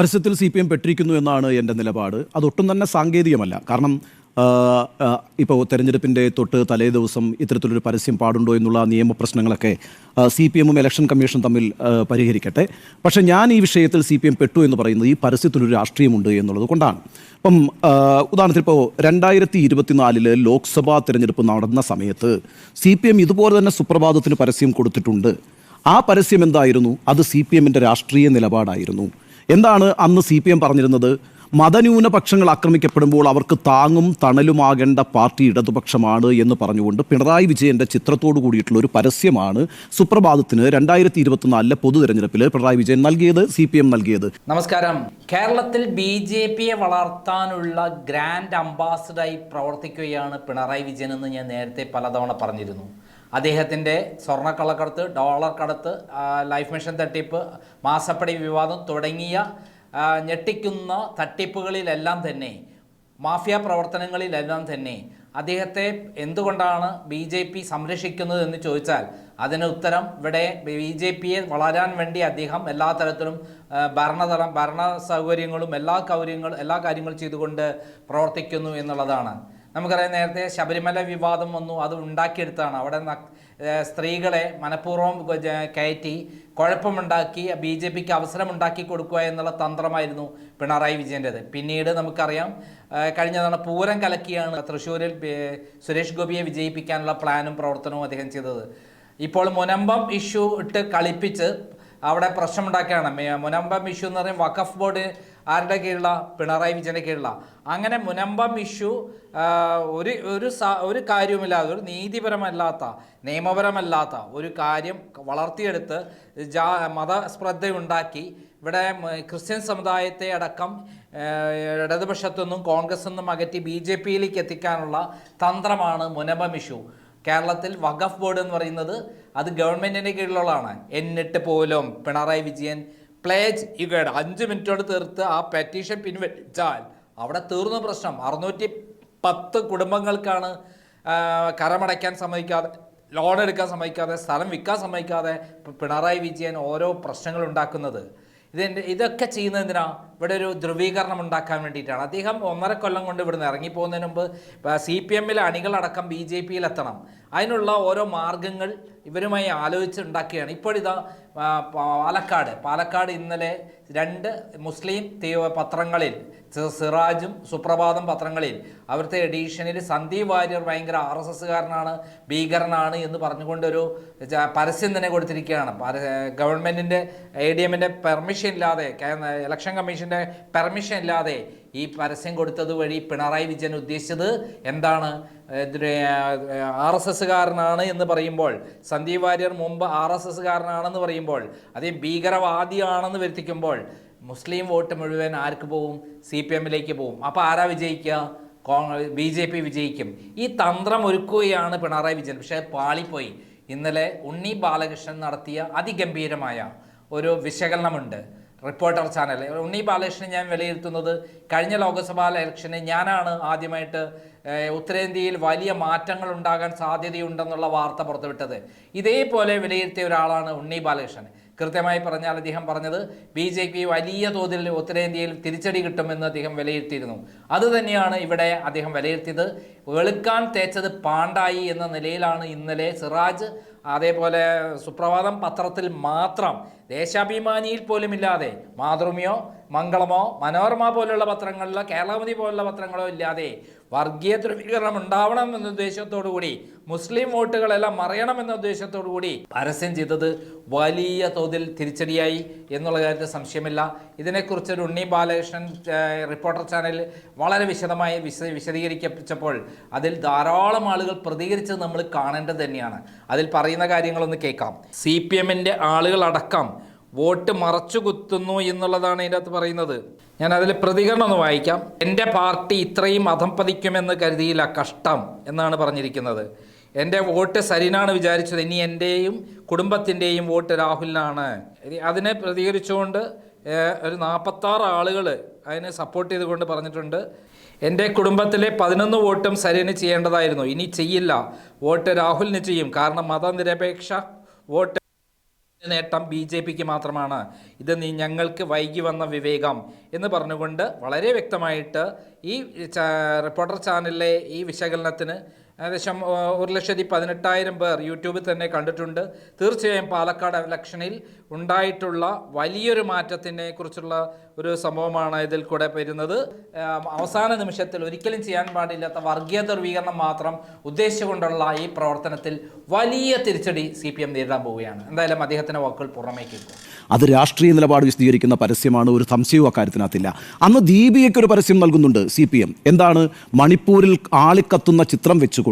പരസ്യത്തിൽ C P M പെട്ടിരിക്കുന്നു എന്നാണ് എന്റെ നിലപാട്. അതൊട്ടും തന്നെ സാങ്കേതികമല്ല. കാരണം ഇപ്പോൾ തെരഞ്ഞെടുപ്പിന്റെ തൊട്ട് തലേ ദിവസം ഇത്തരത്തിലൊരു പരസ്യം പാടുണ്ടോ എന്നുള്ള നിയമപ്രശ്നങ്ങളൊക്കെ സി പി എമ്മും ഇലക്ഷൻ കമ്മീഷൻ തമ്മിൽ പരിഹരിക്കട്ടെ. പക്ഷേ ഞാൻ ഈ വിഷയത്തിൽ സി പി എം പെട്ടു എന്ന് പറയുന്നത് ഈ പരസ്യത്തിനൊരു രാഷ്ട്രീയമുണ്ട് എന്നുള്ളത് കൊണ്ടാണ്. അപ്പം ഉദാഹരണത്തിന് ഇപ്പോൾ രണ്ടായിരത്തി ഇരുപത്തിനാലിൽ ലോക്സഭാ തിരഞ്ഞെടുപ്പ് നടന്ന സമയത്ത് സി പി എം ഇതുപോലെ തന്നെ സുപ്രഭാതത്തിന് പരസ്യം കൊടുത്തിട്ടുണ്ട്. ആ പരസ്യം എന്തായിരുന്നു? അത് സി പി എമ്മിന്റെ രാഷ്ട്രീയ നിലപാടായിരുന്നു. എന്താണ് അന്ന് സി പി എം പറഞ്ഞിരുന്നത്? മതന്യൂനപക്ഷങ്ങൾ ആക്രമിക്കപ്പെടുമ്പോൾ അവർക്ക് താങ്ങും തണലുമാകേണ്ട പാർട്ടി ഇടതുപക്ഷമാണ് എന്ന് പറഞ്ഞുകൊണ്ട് പിണറായി വിജയന്റെ ചിത്രത്തോട് കൂടിയിട്ടുള്ള ഒരു പരസ്യമാണ് സുപ്രഭാതത്തിന് രണ്ടായിരത്തി ഇരുപത്തിനാലിലെ പൊതു തെരഞ്ഞെടുപ്പിൽ പിണറായി വിജയൻ നൽകിയത് സി പി എം നൽകിയത്. നമസ്കാരം. കേരളത്തിൽ ബി ജെ പിയെ വളർത്താനുള്ള ഗ്രാൻഡ് അംബാസഡറായി പ്രവർത്തിക്കുകയാണ് പിണറായി വിജയൻ എന്ന് ഞാൻ നേരത്തെ പലതവണ പറഞ്ഞിരുന്നു. അദ്ദേഹത്തിന്റെ സ്വർണക്കള്ളക്കടത്ത് ഡോളർ കടത്ത് ലൈഫ് മിഷൻ തട്ടിപ്പ് മാസപ്പടി വിവാദം തുടങ്ങിയ ഞെട്ടിക്കുന്ന തട്ടിപ്പുകളിലെല്ലാം തന്നെ മാഫിയ പ്രവർത്തനങ്ങളിലെല്ലാം തന്നെ അദ്ദേഹത്തെ എന്തുകൊണ്ടാണ് ബി ജെ പി സംരക്ഷിക്കുന്നത് എന്ന് ചോദിച്ചാൽ അതിന് ഉത്തരം ഇവിടെ ബി ജെ പിയെ വളരാൻ വേണ്ടി അദ്ദേഹം എല്ലാ തരത്തിലും ഭരണതലം ഭരണ സൗകര്യങ്ങളും എല്ലാ കാര്യങ്ങളും എല്ലാ കാര്യങ്ങളും ചെയ്തുകൊണ്ട് പ്രവർത്തിക്കുന്നു എന്നുള്ളതാണ്. നമുക്കറിയാം നേരത്തെ ശബരിമല വിവാദം വന്നു അത് ഉണ്ടാക്കിയെടുത്താണ്. അവിടെ സ്ത്രീകളെ മനഃപൂർവം കയറ്റി കുഴപ്പമുണ്ടാക്കി ബി ജെ പിക്ക് അവസരമുണ്ടാക്കി കൊടുക്കുക എന്നുള്ള തന്ത്രമായിരുന്നു പിണറായി വിജയന്റെത്. പിന്നീട് നമുക്കറിയാം കഴിഞ്ഞ തവണ പൂരം കലക്കിയാണ് തൃശ്ശൂരിൽ സുരേഷ് ഗോപിയെ വിജയിപ്പിക്കാനുള്ള പ്ലാനും പ്രവർത്തനവും അദ്ദേഹം ചെയ്തത്. ഇപ്പോൾ മുനമ്പം ഇഷ്യൂ ഇട്ട് കളിപ്പിച്ച് അവിടെ പ്രശ്നമുണ്ടാക്കുകയാണ്. മുനമ്പം ഇഷ്യൂ എന്ന് പറയുമ്പോൾ വഖഫ് ബോർഡ് ആരുടെ കീഴിലുള്ള? പിണറായി വിജയന്റെ കീഴിലുള്ള. അങ്ങനെ മുനമ്പം ഇഷ്യൂ ഒരു ഒരു ഒരു കാര്യവുമില്ലാതെ ഒരു നീതിപരമല്ലാത്ത നിയമപരമല്ലാത്ത ഒരു കാര്യം വളർത്തിയെടുത്ത് ജാ മതശ്രദ്ധയുണ്ടാക്കി ഇവിടെ ക്രിസ്ത്യൻ സമുദായത്തെ അടക്കം ഇടതുപക്ഷത്തുനിന്നും ഇടതുപക്ഷത്തു നിന്നും കോൺഗ്രസ് നിന്നും അകറ്റി ബി ജെ പിയിലേക്ക് എത്തിക്കാനുള്ള തന്ത്രമാണ് മുനമ്പം ഇഷ്യൂ. കേരളത്തിൽ വഖഫ് ബോർഡ് എന്ന് പറയുന്നത് അത് ഗവൺമെന്റിന്റെ കീഴിലുള്ളതാണ്. എന്നിട്ട് പോലും പിണറായി വിജയൻ പ്ലേജ് ഇവയുടെ അഞ്ച് മിനിറ്റോട് തീർത്ത് ആ പെറ്റീഷൻ പിൻവലിച്ചാൽ അവിടെ തീർന്ന പ്രശ്നം. അറുന്നൂറ്റി പത്ത് കുടുംബങ്ങൾക്കാണ് കരമടയ്ക്കാൻ സമ്മതിക്കാതെ ലോൺ എടുക്കാൻ സമ്മതിക്കാതെ സ്ഥലം വിൽക്കാൻ സമ്മതിക്കാതെ പിണറായി വിജയൻ ഓരോ പ്രശ്നങ്ങൾ ഉണ്ടാക്കുന്നത്. ഇതിന്റെ ഇതൊക്കെ ചെയ്യുന്നത് എന്തിനാ? ഇവിടെ ഒരു ധ്രുവീകരണം ഉണ്ടാക്കാൻ വേണ്ടിയിട്ടാണ്. അദ്ദേഹം ഒന്നര കൊല്ലം കൊണ്ട് ഇവിടുന്ന് ഇറങ്ങിപ്പോകുന്നതിന് മുമ്പ് സി പി എമ്മിലെ അണികളടക്കം ബി ജെ പിയിൽ എത്തണം. അതിനുള്ള ഓരോ മാർഗങ്ങൾ ഇവരുമായി ആലോചിച്ചുണ്ടാക്കിയാണ് ഇപ്പോഴിതാ പാലക്കാട്. പാലക്കാട് ഇന്നലെ രണ്ട് മുസ്ലിം പത്രങ്ങളിൽ സിറാജും സുപ്രഭാതം പത്രങ്ങളിൽ അവിടുത്തെ എഡീഷനിൽ സന്ദീപ് വാര്യർ ഭയങ്കര ആർ എസ് എസ്സുകാരനാണ് ഭീകരനാണ് എന്ന് പറഞ്ഞുകൊണ്ടൊരു പരസ്യം തന്നെ കൊടുത്തിരിക്കുകയാണ്. ഗവൺമെന്റിന്റെ എ ഡി എമ്മിന്റെ പെർമിഷൻ ഇല്ലാതെ ഇലക്ഷൻ ഇലക്ഷൻ കമ്മീഷന്റെ പെർമിഷൻ ഇല്ലാതെ ഈ പരസ്യം കൊടുത്തത് വഴി പിണറായി വിജയൻ ഉദ്ദേശിച്ചത് എന്താണ്? ആർ എസ് എസ്സുകാരനാണ് എന്ന് പറയുമ്പോൾ സന്ദീപ് വാര്യർ മുമ്പ് ആർ എസ് എസ്സുകാരനാണെന്ന് പറയുമ്പോൾ അതേ ഭീകരവാദിയാണെന്ന് വരുത്തിക്കുമ്പോൾ മുസ്ലിം വോട്ട് മുഴുവൻ ആർക്ക് പോവും? സി പി എമ്മിലേക്ക് പോവും. അപ്പോൾ ആരാ വിജയിക്കുക? കോൺഗ്രസ് ബി ജെ പി വിജയിക്കും. ഈ തന്ത്രം ഒരുക്കുകയാണ് പിണറായി വിജയൻ. പക്ഷേ പാളിപ്പോയി. ഇന്നലെ ഉണ്ണി ബാലകൃഷ്ണൻ നടത്തിയ അതിഗംഭീരമായ ഒരു വിശകലനമുണ്ട്. Reporter channel. ഉണ്ണി ബാലകൃഷ്ണൻ ഞാൻ വിലയിരുത്തുന്നത് കഴിഞ്ഞ ലോക്സഭാ ഇലക്ഷന് ഞാനാണ് ആദ്യമായിട്ട് ഉത്തരേന്ത്യയിൽ വലിയ മാറ്റങ്ങൾ ഉണ്ടാകാൻ സാധ്യതയുണ്ടെന്നുള്ള വാർത്ത പുറത്തുവിട്ടത്. ഇതേപോലെ വിലയിരുത്തിയ ഒരാളാണ് ഉണ്ണി ബാലകൃഷ്ണൻ. കൃത്യമായി പറഞ്ഞാൽ അദ്ദേഹം പറഞ്ഞത് ബി ജെ പി വലിയ തോതിൽ ഉത്തരേന്ത്യയിൽ തിരിച്ചടി കിട്ടുമെന്ന് അദ്ദേഹം വിലയിരുത്തിയിരുന്നു. അതുതന്നെയാണ് ഇവിടെ അദ്ദേഹം വിലയിരുത്തിയത്. വെളുക്കാൻ തേച്ചത് പാണ്ടായി എന്ന നിലയിലാണ് ഇന്നലെ സിറാജ് അതേപോലെ സുപ്രഭാതം പത്രത്തിൽ മാത്രം ദേശാഭിമാനിയിൽ പോലും ഇല്ലാതെ മാതൃമയോ മംഗളമോ മനോരമ പോലുള്ള പത്രങ്ങളിലോ കേരളമതി പോലുള്ള പത്രങ്ങളോ ഇല്ലാതെ വർഗീയ ധ്രുവീകരണം ഉണ്ടാവണം എന്ന ഉദ്ദേശത്തോടു കൂടി മുസ്ലിം വോട്ടുകളെല്ലാം മറയണം എന്ന ഉദ്ദേശത്തോടു കൂടി പരസ്യം ചെയ്തത് വലിയ തോതിൽ തിരിച്ചടിയായി എന്നുള്ള കാര്യത്തിൽ സംശയമില്ല. ഇതിനെക്കുറിച്ച് ഒരു ഉണ്ണി ബാലകൃഷ്ണൻ റിപ്പോർട്ടർ ചാനൽ വളരെ വിശദമായി വിശ വിശദീകരിക്കപ്പിച്ചപ്പോൾ അതിൽ ധാരാളം ആളുകൾ പ്രതികരിച്ചത് നമ്മൾ കാണേണ്ടത് തന്നെയാണ്. അതിൽ പറയുന്ന കാര്യങ്ങളൊന്ന് കേൾക്കാം. സി പി എമ്മിന്റെ ആളുകളടക്കം വോട്ട് മറച്ചു കുത്തുന്നു എന്നുള്ളതാണ് ഇതിനകത്ത് പറയുന്നത്. ഞാൻ അതിൽ പ്രതികരണം ഒന്ന് വായിക്കാം. എന്റെ പാർട്ടി ഇത്രയും അധംപതിക്കുമെന്ന് കരുതിയില്ല കഷ്ടം എന്നാണ് പറഞ്ഞിരിക്കുന്നത്. എന്റെ വോട്ട് സരിനാണ് വിചാരിച്ചത്. ഇനി എന്റെയും കുടുംബത്തിന്റെയും വോട്ട് രാഹുലിനാണ്. അതിനെ പ്രതികരിച്ചുകൊണ്ട് ഒരു നാൽപ്പത്താറ് ആളുകൾ അതിനെ സപ്പോർട്ട് ചെയ്തുകൊണ്ട് പറഞ്ഞിട്ടുണ്ട്. എന്റെ കുടുംബത്തിലെ പതിനൊന്ന് വോട്ടും സരിന് ചെയ്യേണ്ടതായിരുന്നു. ഇനി ചെയ്യില്ല. വോട്ട് രാഹുലിന് ചെയ്യും. കാരണം മതനിരപേക്ഷ വോട്ട് നേട്ടം ബി ജെ പിക്ക് മാത്രമാണ്. ഇത് നീ ഞങ്ങൾക്ക് വൈകി വന്ന വിവേകം എന്ന് പറഞ്ഞുകൊണ്ട് വളരെ വ്യക്തമായിട്ട് ഈ റിപ്പോർട്ടർ ചാനലിലെ ഈ വിശകലനത്തിന് ഏകദേശം ഒരു ലക്ഷത്തി പതിനെട്ടായിരം പേർ യൂട്യൂബിൽ തന്നെ കണ്ടിട്ടുണ്ട്. തീർച്ചയായും പാലക്കാട് ഇലക്ഷനിൽ ഉണ്ടായിട്ടുള്ള വലിയൊരു മാറ്റത്തിനെ കുറിച്ചുള്ള ഒരു സംഭവമാണ് ഇതിൽ കൂടെ വരുന്നത്. അവസാന നിമിഷത്തിൽ ഒരിക്കലും ചെയ്യാൻ പാടില്ലാത്ത വർഗീയ ധ്രുവീകരണം മാത്രം ഉദ്ദേശിച്ചുകൊണ്ടുള്ള ഈ പ്രവർത്തനത്തിൽ വലിയ തിരിച്ചടി സി പി എം നേരിടാൻ പോവുകയാണ്. എന്തായാലും അദ്ദേഹത്തിന്റെ വാക്കുകൾ പുറമേക്ക് അത് രാഷ്ട്രീയ നിലപാട് വിശദീകരിക്കുന്ന പരസ്യമാണ്. ഒരു സംശയവും അക്കാര്യത്തിനകത്തില്ല. അന്ന് ദീപികയ്ക്ക് ഒരു പരസ്യം നൽകുന്നുണ്ട് സി എന്താണ്? മണിപ്പൂരിൽ ആളിക്കത്തുന്ന ചിത്രം വെച്ചുകൊണ്ട്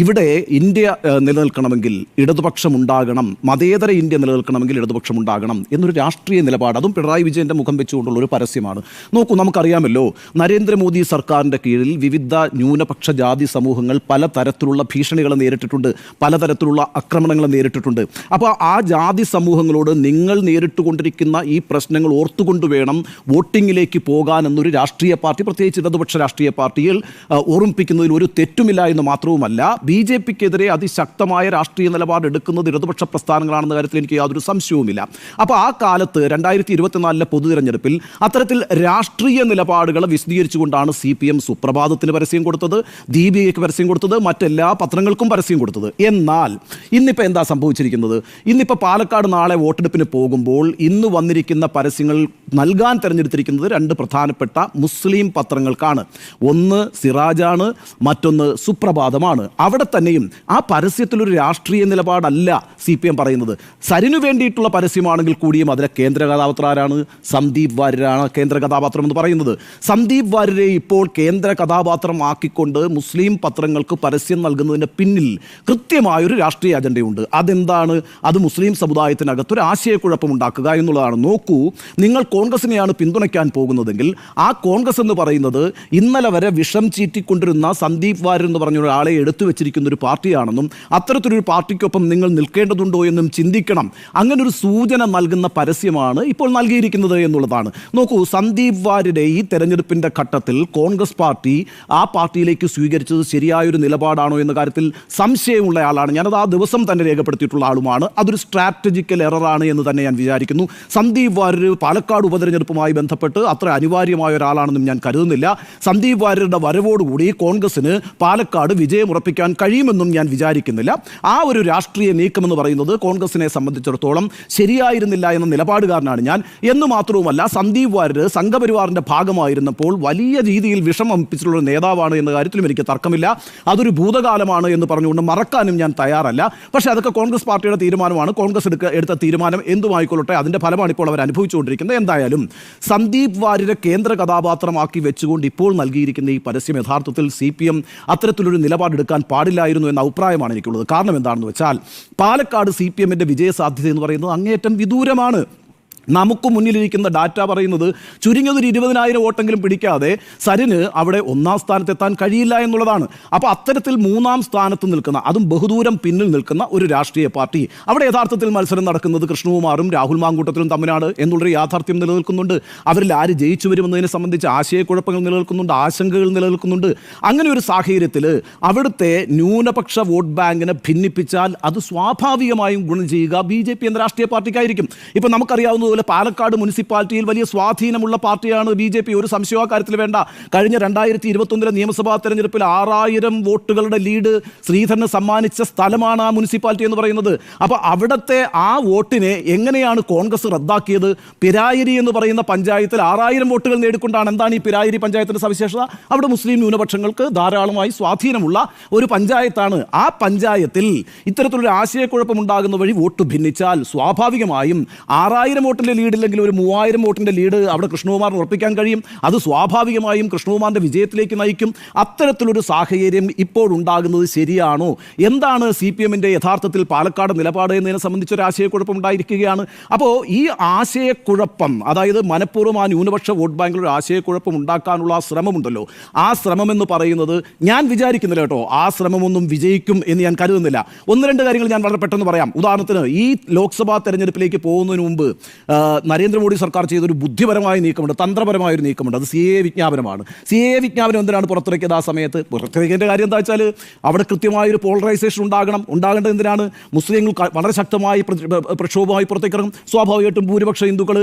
ഇവിടെ ഇന്ത്യ നിലനിൽക്കണമെങ്കിൽ ഇടതുപക്ഷം ഉണ്ടാകണം മതേതര ഇന്ത്യ നിലനിൽക്കണമെങ്കിൽ ഇടതുപക്ഷം ഉണ്ടാകണം എന്നൊരു രാഷ്ട്രീയ നിലപാട്. അതും പിണറായി വിജയന്റെ മുഖം വെച്ചുകൊണ്ടുള്ള ഒരു പരസ്യമാണ്. നോക്കൂ നമുക്കറിയാമല്ലോ നരേന്ദ്രമോദി സർക്കാരിന്റെ കീഴിൽ വിവിധ ന്യൂനപക്ഷ ജാതി സമൂഹങ്ങൾ പലതരത്തിലുള്ള ഭീഷണികളെ നേരിട്ടിട്ടുണ്ട് പലതരത്തിലുള്ള ആക്രമണങ്ങൾ നേരിട്ടിട്ടുണ്ട്. അപ്പോൾ ആ ജാതി സമൂഹങ്ങളോട് നിങ്ങൾ നേരിട്ടുകൊണ്ടിരിക്കുന്ന ഈ പ്രശ്നങ്ങൾ ഓർത്തുകൊണ്ട് വേണം വോട്ടിങ്ങിലേക്ക് പോകാൻ എന്നൊരു രാഷ്ട്രീയ പാർട്ടി പ്രത്യേകിച്ച് ഇടതുപക്ഷ രാഷ്ട്രീയ പാർട്ടിയിൽ ഓർമ്മിപ്പിക്കുന്നതിൽ ഒരു തെറ്റുമില്ല എന്ന് മാത്രവുമല്ല ബി ജെ പിക്കെതിരെ അതിശക്തമായ രാഷ്ട്രീയ നിലപാട് എടുക്കുന്നത് ഇടതുപക്ഷ പ്രസ്ഥാനങ്ങളാണെന്ന കാര്യത്തിൽ എനിക്ക് യാതൊരു സംശയവുമില്ല. അപ്പോൾ ആ കാലത്ത് രണ്ടായിരത്തി ഇരുപത്തിനാലിലെ പൊതു തിരഞ്ഞെടുപ്പിൽ അത്തരത്തിൽ രാഷ്ട്രീയ നിലപാടുകൾ വിശദീകരിച്ചുകൊണ്ടാണ് സി പി എം സുപ്രഭാതത്തിന് പരസ്യം കൊടുത്തത് ദീപികയ്ക്ക് പരസ്യം കൊടുത്തത് മറ്റെല്ലാ പത്രങ്ങൾക്കും പരസ്യം കൊടുത്തത്. എന്നാൽ ഇന്നിപ്പോൾ എന്താ സംഭവിച്ചിരിക്കുന്നത്? ഇന്നിപ്പോൾ പാലക്കാട് നാളെ വോട്ടെടുപ്പിന് പോകുമ്പോൾ ഇന്ന് വന്നിരിക്കുന്ന പരസ്യങ്ങൾ നൽകാൻ തിരഞ്ഞെടുത്തിരിക്കുന്നത് രണ്ട് പ്രധാനപ്പെട്ട മുസ്ലിം പത്രങ്ങൾക്കാണ്. ഒന്ന് സിറാജാണ് മറ്റൊന്ന് സുപ്രഭാതമാണ് അവിടെ തന്നെയും ആ പരസ്യത്തിലൊരു രാഷ്ട്രീയ നിലപാടല്ല സി പി എം പറയുന്നത്. സരിനു വേണ്ടിയിട്ടുള്ള പരസ്യമാണെങ്കിൽ കൂടിയും അതിലെ കേന്ദ്ര കഥാപാത്രം ആരാണ് സന്ദീപ് വാര്യരാണ് കേന്ദ്ര കഥാപാത്രം എന്ന് പറയുന്നത്. സന്ദീപ് വാര്യരെ ഇപ്പോൾ കേന്ദ്ര കഥാപാത്രമാക്കിക്കൊണ്ട് മുസ്ലിം പത്രങ്ങൾക്ക് പരസ്യം നൽകുന്നതിന് പിന്നിൽ കൃത്യമായൊരു രാഷ്ട്രീയ അജണ്ടയുണ്ട്. അതെന്താണ്? അത് മുസ്ലിം സമുദായത്തിനകത്ത് ഒരു ആശയക്കുഴപ്പം ഉണ്ടാക്കുക എന്നുള്ളതാണ്. നോക്കൂ നിങ്ങൾ കോൺഗ്രസിനെയാണ് പിന്തുണയ്ക്കാൻ പോകുന്നതെങ്കിൽ ആ കോൺഗ്രസ് എന്ന് പറയുന്നത് ഇന്നലെ വരെ വിഷം ചീറ്റിക്കൊണ്ടിരുന്ന സന്ദീപ് വാര്യർ എന്ന് പറഞ്ഞ ഒരാളെ എടുത്തു വെച്ചിരിക്കുന്ന ഒരു പാർട്ടിയാണെന്നും അത്തരത്തിലൊരു പാർട്ടിക്കൊപ്പം നിങ്ങൾ നിൽക്കേണ്ടതുണ്ടോ എന്നും ചിന്തിക്കണം. അങ്ങനൊരു സൂചന നൽകുന്ന പരസ്യമാണ് ഇപ്പോൾ നൽകിയിരിക്കുന്നത് എന്നുള്ളതാണ്. നോക്കൂ സന്ദീപ് വാര്യരെ ഈ തെരഞ്ഞെടുപ്പിന്റെ ഘട്ടത്തിൽ കോൺഗ്രസ് പാർട്ടി ആ പാർട്ടിയിലേക്ക് സ്വീകരിച്ചത് ശരിയായൊരു നിലപാടാണോ എന്ന കാര്യത്തിൽ സംശയമുള്ള ആളാണ്. ഞാനത് ആ ദിവസം തന്നെ രേഖപ്പെടുത്തിയിട്ടുള്ള ആളുമാണ്. അതൊരു സ്ട്രാറ്റജിക്കൽ എററാണ് എന്ന് തന്നെ ഞാൻ വിചാരിക്കുന്നു. സന്ദീപ് വാര്യർ പാലക്കാട് ഉപതെരഞ്ഞെടുപ്പുമായി ബന്ധപ്പെട്ട് അത്ര അനിവാര്യമായ ഒരാളാണെന്നും ഞാൻ കരുതുന്നില്ല. സന്ദീപ് വാര്യരുടെ വരവോടുകൂടി കോൺഗ്രസിന് പാലക്കാട് വിജയം ഉറപ്പിക്കാൻ കഴിയുമെന്നും ഞാൻ വിചാരിക്കുന്നില്ല. ആ ഒരു രാഷ്ട്രീയ നീക്കമെന്ന് പറയുന്നത് കോൺഗ്രസിനെ സംബന്ധിച്ചിടത്തോളം ശരിയായിരുന്നില്ല എന്ന നിലപാടുകാരനാണ് ഞാൻ. എന്ന് മാത്രവുമല്ല സന്ദീപ് വാര്യർ സംഘപരിവാറിന്റെ ഭാഗമായിരുന്നപ്പോൾ വലിയ രീതിയിൽ വിഷം വമിപ്പിച്ചിട്ടുള്ള ഒരു നേതാവാണ് എന്ന കാര്യത്തിലും എനിക്ക് തർക്കമില്ല. അതൊരു ഭൂതകാലമാണ് എന്ന് പറഞ്ഞുകൊണ്ട് മറക്കാനും ഞാൻ തയ്യാറല്ല. പക്ഷേ അതൊക്കെ കോൺഗ്രസ് പാർട്ടിയുടെ തീരുമാനമാണ്. കോൺഗ്രസ് എടുക്ക എടുത്ത തീരുമാനം എന്തുമായിക്കൊള്ളട്ടെ അതിന്റെ ഫലമാണ് ഇപ്പോൾ അവർ അനുഭവിച്ചുകൊണ്ടിരിക്കുന്നത്. എന്തായാലും സന്ദീപ് വാര്യരെ കേന്ദ്ര കഥാപാത്രമാക്കി വെച്ചുകൊണ്ട് ഇപ്പോൾ നൽകിയിരിക്കുന്ന ഈ പരസ്യം യഥാർത്ഥത്തിൽ സി പി എം അത്തരത്തിലൊരു നിലപാടെടുക്കാൻ പാടില്ലായിരുന്നു എന്ന അഭിപ്രായമാണ് എനിക്കുള്ളത്. കാരണം എന്താണെന്ന് വെച്ചാൽ പാലക്കാട് സി പി എമ്മിന്റെ വിജയസാധ്യത എന്ന് പറയുന്നത് അങ്ങേയറ്റം വിദൂരമാണ്. നമുക്ക് മുന്നിലിരിക്കുന്ന ഡാറ്റ പറയുന്നത് ചുരുങ്ങിയത് ഒരു ഇരുപതിനായിരം വോട്ടെങ്കിലും പിടിക്കാതെ സരിന് അവിടെ ഒന്നാം സ്ഥാനത്തെത്താൻ കഴിയില്ല എന്നുള്ളതാണ്. അപ്പോൾ അത്തരത്തിൽ മൂന്നാം സ്ഥാനത്ത് നിൽക്കുന്ന അതും ബഹുദൂരം പിന്നിൽ നിൽക്കുന്ന ഒരു രാഷ്ട്രീയ പാർട്ടി. അവിടെ യഥാർത്ഥത്തിൽ മത്സരം നടക്കുന്നത് കൃഷ്ണകുമാറും രാഹുൽ മാങ്കൂട്ടത്തിലും തമ്മിലാണ് എന്നുള്ളൊരു യാഥാർത്ഥ്യം നിലനിൽക്കുന്നുണ്ട്. അവരിൽ ആര് ജയിച്ചു വരുമെന്നതിനെ സംബന്ധിച്ച് ആശയക്കുഴപ്പങ്ങൾ നിലനിൽക്കുന്നുണ്ട് ആശങ്കകൾ നിലനിൽക്കുന്നുണ്ട്. അങ്ങനെ ഒരു സാഹചര്യത്തിൽ അവിടുത്തെ ന്യൂനപക്ഷ വോട്ട് ബാങ്കിനെ ഭിന്നിപ്പിച്ചാൽ അത് സ്വാഭാവികമായും ഗുണം ചെയ്യുക ബി ജെ പി എന്ന രാഷ്ട്രീയ പാർട്ടിക്കായിരിക്കും. ഇപ്പം നമുക്കറിയാവുന്നതുപോലെ പാലക്കാട് മുനിസിപ്പാലിറ്റിയിൽ വലിയ സ്വാധീനമുള്ള പാർട്ടിയാണ് ബി ജെ പി. ഒരു സംശയം കാര്യത്തിൽ വേണ്ട. കഴിഞ്ഞ രണ്ടായിരത്തി ഇരുപത്തൊന്നിലെ നിയമസഭാ തെരഞ്ഞെടുപ്പിൽ ആറായിരം വോട്ടുകളുടെ ലീഡ് ശ്രീധരന് സമ്മാനിച്ച സ്ഥലമാണ് ആ മുനിസിപ്പാലിറ്റി എന്ന് പറയുന്നത്. അപ്പോൾ അവിടുത്തെ ആ വോട്ടിനെ എങ്ങനെയാണ് കോൺഗ്രസ് റദ്ദാക്കിയത്? പിരായിരി എന്ന് പറയുന്ന പഞ്ചായത്തിൽ ആറായിരം വോട്ടുകൾ നേടിക്കൊണ്ടാണ് എന്താണ് ഈ പിരായിരി പഞ്ചായത്തിന്റെ സവിശേഷത? അവിടെ മുസ്ലിം ന്യൂനപക്ഷങ്ങൾക്ക് ധാരാളമായി സ്വാധീനമുള്ള ഒരു പഞ്ചായത്താണ്. ആ പഞ്ചായത്തിൽ ഇത്തരത്തിലൊരു ആശയക്കുഴപ്പം ഉണ്ടാകുന്ന വഴി വോട്ട് ഭിന്നിച്ചാൽ സ്വാഭാവികമായും ആറായിരം വോട്ടിന്റെ ലീഡില്ലെങ്കിൽ ഒരു മൂവായിരം വോട്ടിന്റെ ലീഡ് അവിടെ കൃഷ്ണകുമാറിന് ഉറപ്പിക്കാൻ കഴിയും. അത് സ്വാഭാവികമായും കൃഷ്ണകുമാറിന്റെ വിജയത്തിലേക്ക് നയിക്കും. അത്തരത്തിലൊരു സാഹചര്യം ഇപ്പോൾ ഉണ്ടാകുന്നത് ശരിയാണോ? എന്താണ് സി പി എമ്മിന്റെ യഥാർത്ഥത്തിൽ പാലക്കാട് നിലപാട് എന്നതിനെ സംബന്ധിച്ചൊരു ആശയക്കുഴപ്പം ഉണ്ടായിരിക്കുകയാണ്. അപ്പോൾ ഈ ആശയക്കുഴപ്പം അതായത് മനഃപൂർവം ആ ന്യൂനപക്ഷ വോട്ട് ബാങ്കിൽ ഒരു ആശയക്കുഴപ്പം ഉണ്ടാക്കാനുള്ള ആ ശ്രമമുണ്ടല്ലോ. ആ ശ്രമം എന്ന് പറയുന്നത് ഞാൻ വിചാരിക്കുന്നില്ല കേട്ടോ. ആ ശ്രമമൊന്നും വിജയിക്കും എന്ന് ഞാൻ കരുതുന്നില്ല. ഒന്ന് രണ്ട് കാര്യങ്ങൾ ഞാൻ വളരെ പെട്ടെന്ന് പറയാം. ഉദാഹരണത്തിന് ഈ ലോക്സഭാ തെരഞ്ഞെടുപ്പിലേക്ക് പോകുന്നതിന് മുമ്പ് നരേന്ദ്രമോദി സർക്കാർ ചെയ്തൊരു ബുദ്ധിപരമായ നീക്കമുണ്ട് തന്ത്രപരമായ ഒരു നീക്കമുണ്ട്. അത് സി എ വിജ്ഞാപനമാണ്. സി എ വിജ്ഞാപനം എന്തിനാണ് പുറത്തിറക്കിയത് ആ സമയത്ത്? പുറത്തിറക്കിയതിന്റെ കാര്യം എന്താ വെച്ചാൽ അവിടെ കൃത്യമായ ഒരു പോളറൈസേഷൻ ഉണ്ടാകണം. ഉണ്ടാകേണ്ടത് എന്തിനാണ്? മുസ്ലിങ്ങൾ വളരെ ശക്തമായി പ്രക്ഷോഭമായി പുറത്തേക്ക് ഇറങ്ങും സ്വാഭാവികമായിട്ടും ഭൂരിപക്ഷ ഹിന്ദുക്കൾ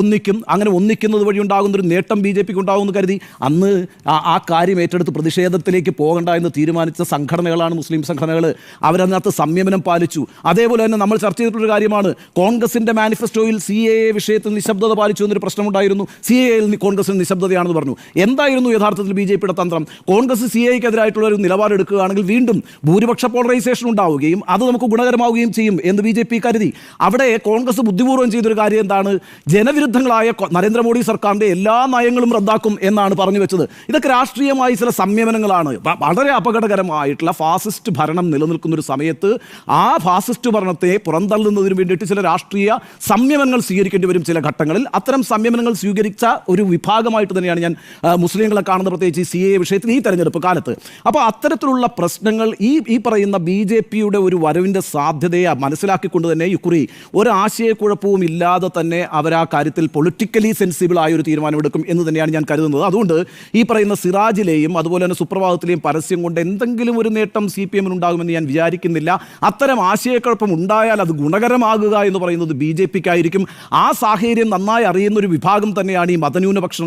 ഒന്നിക്കും അങ്ങനെ ഒന്നിക്കുന്നത് വഴി ഉണ്ടാകുന്ന ഒരു നേട്ടം ബി ജെ പിക്ക് ഉണ്ടാകുമെന്ന് കരുതി അന്ന് ആ കാര്യം ഏറ്റെടുത്ത് പ്രതിഷേധത്തിലേക്ക് പോകണ്ട എന്ന് തീരുമാനിച്ച സംഘടനകളാണ് മുസ്ലിം സംഘടനകൾ അവരതിനകത്ത് സംയമനം പാലിച്ചു. അതേപോലെ തന്നെ നമ്മൾ ചർച്ച ചെയ്തിട്ടുള്ള കാര്യമാണ്. കോൺഗ്രസിന്റെ മാനിഫെസ്റ്റോയിൽ സി എ എ വിഷയത്തിൽ നിശബ്ദത പാലിച്ചു എന്നൊരു പ്രശ്നമുണ്ടായിരുന്നു. സി എ എയിൽ കോൺഗ്രസിന് നിശബ്ദതയാണെന്ന് പറഞ്ഞു. എന്തായിരുന്നു യഥാർത്ഥത്തിൽ ബി ജെ പിയുടെ തന്ത്രം? കോൺഗ്രസ് സി എക്കെതിരായിട്ടുള്ള ഒരു നിലപാടെടുക്കുകയാണെങ്കിൽ വീണ്ടും ഭൂരിപക്ഷ പോളറൈസേഷൻ ഉണ്ടാവുകയും അത് നമുക്ക് ഗുണകരമാവുകയും ചെയ്യും എന്ന് ബി ജെ പി കരുതി. അവിടെ കോൺഗ്രസ് ബുദ്ധിപൂർവം ചെയ്തൊരു കാര്യം എന്താണ്? ജനവിരുദ്ധങ്ങളായ നരേന്ദ്രമോദി സർക്കാരിന്റെ എല്ലാ നയങ്ങളും റദ്ദാക്കും എന്നാണ് പറഞ്ഞു വെച്ചത്. ഇതൊക്കെ രാഷ്ട്രീയമായി ചില സംയമനങ്ങളാണ്. വളരെ അപകടകരമായിട്ടുള്ള ഫാസിസ്റ്റ് ഭരണം നിലനിൽക്കുന്ന ഒരു സമയത്ത് ആ ഫാസിസ്റ്റ് ഭരണത്തെ പുറന്തള്ളുന്നതിന് വേണ്ടിയിട്ട് ചില രാഷ്ട്രീയ സംയമനങ്ങൾ സ്വീകരിക്കേണ്ടി വരും ചില ഘട്ടങ്ങളിൽ. അത്തരം സംയമനങ്ങൾ സ്വീകരിച്ച ഒരു വിഭാഗമായിട്ട് തന്നെയാണ് ഞാൻ മുസ്ലിങ്ങളെ കാണുന്നത് പ്രത്യേകിച്ച് സി എ വിഷയത്തിൽ ഈ തെരഞ്ഞെടുപ്പ് കാലത്ത്. അപ്പോൾ അത്തരത്തിലുള്ള പ്രശ്നങ്ങൾ ഈ ഈ പറയുന്ന ബി ജെ പിയുടെ ഒരു വരവിന്റെ സാധ്യതയെ മനസ്സിലാക്കിക്കൊണ്ട് തന്നെ ഇക്കുറി ഒരു ആശയക്കുഴപ്പവും ഇല്ലാതെ തന്നെ അവർ ആ കാര്യത്തിൽ പൊളിറ്റിക്കലി സെൻസിബിൾ ആയ ഒരു തീരുമാനമെടുക്കും എന്ന് തന്നെയാണ് ഞാൻ കരുതുന്നത്. അതുകൊണ്ട് ഈ പറയുന്ന സിറാജിലെയും അതുപോലെ തന്നെ സുപ്രഭാതത്തിലെയും പരസ്യം കൊണ്ട് എന്തെങ്കിലും ഒരു നേട്ടം സി പി എമ്മിന് ഉണ്ടാകുമെന്ന് ഞാൻ വിചാരിക്കുന്നില്ല. അത്തരം ആശയക്കുഴപ്പം ഉണ്ടായാൽ അത് ഗുണകരമാകുക എന്ന് പറയുന്നത് ബി ജെ പിക്കായിരിക്കും. ആ സാഹചര്യം നന്നായി അറിയുന്ന ഒരു വിഭാഗം തന്നെയാണ് ഈ മതന്യൂനപക്ഷം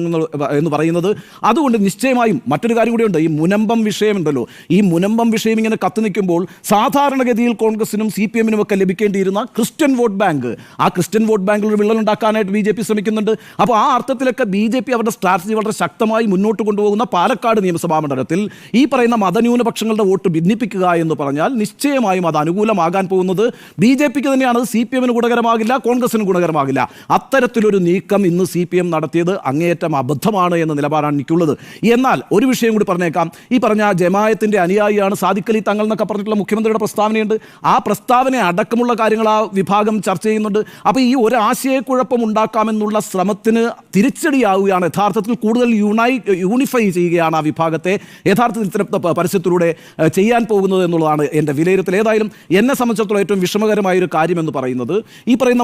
എന്ന് പറയുന്നത്. അതുകൊണ്ട് നിശ്ചയമായും മറ്റൊരു കാര്യം കൂടിയുണ്ട്. ഈ മുനമ്പം വിഷയമുണ്ടല്ലോ. ഈ മുനമ്പം വിഷയം ഇങ്ങനെ കത്തി നിൽക്കുമ്പോൾ സാധാരണഗതിയിൽ കോൺഗ്രസിനും സി പി എമ്മിനും ഒക്കെ ലഭിക്കേണ്ടിയിരുന്ന ക്രിസ്ത്യൻ വോട്ട് ബാങ്ക്. ആ ക്രിസ്ത്യൻ വോട്ട് ബാങ്കിൽ ഒരു വിള്ളൽ ഉണ്ടാക്കാനായിട്ട് ബി ജെ പി ശ്രമിക്കുന്നുണ്ട്. അപ്പോൾ ആ അർത്ഥത്തിലൊക്കെ ബി ജെ പി അവരുടെ സ്ട്രാറ്റജി വളരെ ശക്തമായി മുന്നോട്ട് കൊണ്ടുപോകുന്ന പാലക്കാട് നിയമസഭാ മണ്ഡലത്തിൽ ഈ പറയുന്ന മതന്യൂനപക്ഷങ്ങളുടെ വോട്ട് ഭിന്നിപ്പിക്കുക എന്ന് പറഞ്ഞാൽ നിശ്ചയമായും അത് അനുകൂലമാകാൻ പോകുന്നത് ബി ജെ പിക്ക് തന്നെയാണ്. സി പി എമ്മിന് ഗുണകരമാകില്ല കോൺഗ്രസിന് ഗുണകരമാകില്ല അത്തരത്തിലൊരു നീക്കം ഇന്ന് സി പി എം നടത്തിയത് അങ്ങേയറ്റം അബദ്ധമാണ് എന്ന നിലപാടാണ് എനിക്കുള്ളത്. എന്നാൽ ഒരു വിഷയം കൂടി പറഞ്ഞേക്കാം. ഈ പറഞ്ഞ ജമായത്തിന്റെ അനുയായിയാണ് സാദിഖ് അലി തങ്ങൾ എന്നൊക്കെ പറഞ്ഞിട്ടുള്ള മുഖ്യമന്ത്രിയുടെ പ്രസ്താവനയുണ്ട്. ആ പ്രസ്താവന അടക്കമുള്ള കാര്യങ്ങൾ ആ വിഭാഗം ചർച്ച ചെയ്യുന്നുണ്ട്. അപ്പോൾ ഈ ഒരു ആശയക്കുഴപ്പം ഉണ്ടാക്കാമെന്നുള്ള ശ്രമത്തിന് തിരിച്ചടിയാവുകയാണ്. യഥാർത്ഥത്തിൽ കൂടുതൽ യുണൈ യൂണിഫൈ ചെയ്യുകയാണ് ആ വിഭാഗത്തെ യഥാർത്ഥത്തിൽ ഇത്തരം പരസ്യത്തിലൂടെ ചെയ്യാൻ പോകുന്നത് എന്നുള്ളതാണ് എന്റെ വിലയിരുത്തൽ. ഏതായാലും എന്നെ സംബന്ധിച്ചിടത്തോളം ഏറ്റവും വിഷമകരമായ ഒരു കാര്യം എന്ന് പറയുന്നത് ഈ പറയുന്ന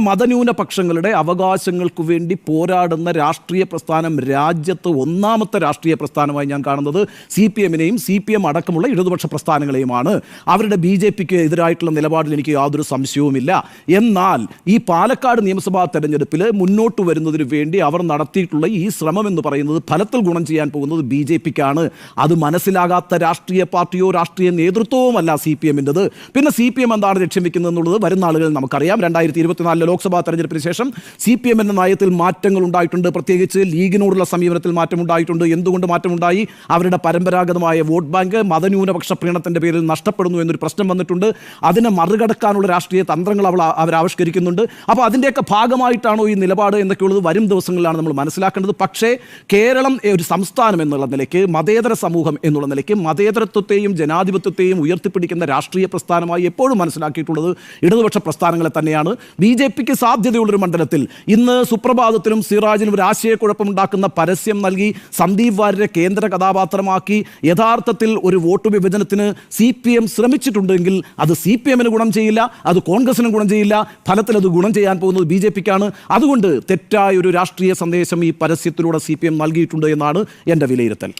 മതന്യൂനപക്ഷങ്ങളുടെ അവകാശങ്ങൾക്ക് വേണ്ടി പോരാടുന്ന രാഷ്ട്രീയ പ്രസ്ഥാനം രാജ്യത്ത് ഒന്നാമത്തെ രാഷ്ട്രീയ പ്രസ്ഥാനമായി ഞാൻ കാണുന്നത് സി പി എമ്മിനെയും സി പി എം അടക്കമുള്ള ഇടതുപക്ഷ പ്രസ്ഥാനങ്ങളെയുമാണ്. അവരുടെ ബി ജെ പിക്ക് എതിരായിട്ടുള്ള നിലപാടിൽ എനിക്ക് യാതൊരു സംശയവുമില്ല. എന്നാൽ ഈ പാലക്കാട് നിയമസഭാ തെരഞ്ഞെടുപ്പിൽ മുന്നോട്ട് വരുന്നതിന് വേണ്ടി അവർ നടത്തിയിട്ടുള്ള ഈ ശ്രമം എന്ന് പറയുന്നത് ഫലത്തിൽ ഗുണം ചെയ്യാൻ പോകുന്നത് ബി ജെ പിക്കാണ്. അത് മനസ്സിലാകാത്ത രാഷ്ട്രീയ പാർട്ടിയോ രാഷ്ട്രീയ നേതൃത്വവുമല്ല സി പി എമ്മിന്റെത്. പിന്നെ സി പി എം എന്താണ് ലക്ഷ്യം വെക്കുന്നത് എന്നുള്ളത് വരുന്ന ആളുകൾ നമുക്കറിയാം. രണ്ടായിരത്തി ഇരുപത്തിനാലിലെ ലോക്സഭാ തെരഞ്ഞെടുപ്പിന് ശേഷം സി പി എം എന്ന നയത്തിൽ മാറ്റങ്ങൾ ഉണ്ടായിട്ടുണ്ട്. പ്രത്യേകിച്ച് ലീഗിനോടുള്ള സമീപനത്തിൽ മാറ്റമുണ്ടായിട്ടുണ്ട്. എന്തുകൊണ്ട് മാറ്റമുണ്ടായി? അവരുടെ പരമ്പരാഗതമായ വോട്ട് ബാങ്ക് മതന്യൂനപക്ഷ പ്രീണത്തിന്റെ പേരിൽ നഷ്ടപ്പെടുന്നു എന്നൊരു പ്രശ്നം വന്നിട്ടുണ്ട്. അതിനെ മറികടക്കാനുള്ള രാഷ്ട്രീയ തന്ത്രങ്ങൾ അവൾ അവർ ആവിഷ്കരിക്കുന്നുണ്ട്. അപ്പോൾ അതിന്റെയൊക്കെ ഭാഗമായിട്ടാണോ ഈ നിലപാട് എന്നൊക്കെയുള്ളത് വരും ദിവസങ്ങളിലാണ് നമ്മൾ മനസ്സിലാക്കേണ്ടത്. പക്ഷേ കേരളം ഒരു സംസ്ഥാനം എന്നുള്ള നിലയ്ക്ക് മതേതര സമൂഹം എന്നുള്ള നിലയ്ക്ക് മതേതരത്വത്തെയും ജനാധിപത്യത്തെയും ഉയർത്തിപ്പിടിക്കുന്ന രാഷ്ട്രീയ പ്രസ്ഥാനമായി എപ്പോഴും മനസ്സിലാക്കിയിട്ടുള്ളത് ഇടതുപക്ഷ പ്രസ്ഥാനങ്ങളെ തന്നെയാണ്. ബി ജെ പിക്ക് സാധ്യതയുള്ളൊരു മണ്ഡലത്തിൽ ഇന്ന് സുപ്രഭാതത്തിലും സിറാജിനും ഒരു ആശയക്കുഴപ്പമുണ്ടാക്കുന്ന പരസ്യം നൽകി സന്ദീപ് വാര്യരെ കേന്ദ്ര കഥാപാത്രമാക്കി. യഥാർത്ഥത്തിൽ ഒരു വോട്ട് വിഭജനത്തിന് സി പി എം ശ്രമിച്ചിട്ടുണ്ടെങ്കിൽ അത് സി പി എമ്മിന് ഗുണം ചെയ്യില്ല അത് കോൺഗ്രസിനും ഗുണം ചെയ്യില്ല ഫലത്തിൽ അത് ഗുണം ചെയ്യാൻ പോകുന്നത് ബി ജെ പിക്കാണ്. അതുകൊണ്ട് തെറ്റായ ഒരു രാഷ്ട്രീയ സന്ദേശം ഈ പരസ്യത്തിലൂടെ സി പി എം നൽകിയിട്ടുണ്ട് എന്നാണ് എന്റെ വിലയിരുത്തൽ.